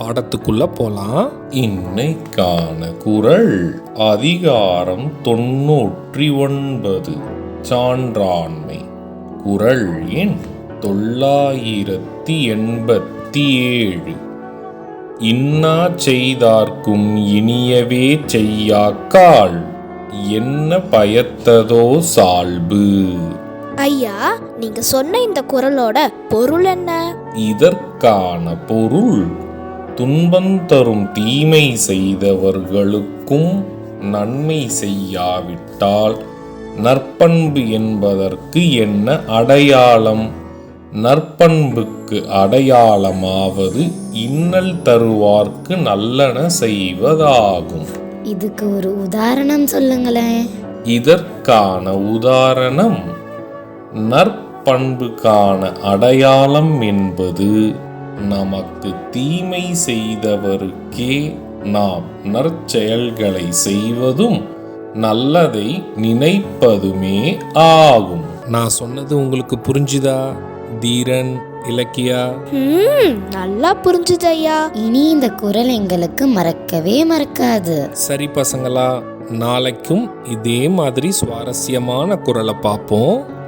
பாடத்துக்குள்ள போலாம். இன்னைக்கான குரல் அதிகாரம் தொன்னூற்றி ஒன்பது. சான்றாண்மை. குரல் எண் தொள்ளாயிரத்தி எண்பத்தி ஏழு. இன்னா செய்தார்க்கும் இனியவே செய்யாக்கால் என்ன பயத்ததோ சால்பு. ஐயா நீங்க சொன்ன இந்த குரலோட பொருள் என்ன? இதற்கான பொருள் துன்பம் தரும் தீமை செய்தவர்களுக்கும் நன்மை செய்யாவிட்டால் நற்பண்பு என்பதற்கு என்ன அடையாளம்? நற்பண்புக்கு அடையாளமாவது இன்னல் தருவார்க்கு நல்லன செய்வதாகும். இதுக்கு ஒரு உதாரணம் சொல்லுங்களேன். இதற்கான உதாரணம் நற்பண்புக்கான அடையாளம் என்பது நமக்கு தீமை செய்தவருக்கே நாம் நற்செயல்களை செய்வதும் நல்லதை நினைப்பதுமே ஆகும். நான் சொன்னது உங்களுக்கு புரிஞ்சுதா தீரன் இலக்கியா? ம் நல்லா புரிஞ்சுது ஐயா இனி இந்த குரல் எங்களுக்கு மறக்கவே மறக்காது. சரி பசங்களா நாளைக்கும் இதே மாதிரி சுவாரஸ்யமான குரலை பார்ப்போம்.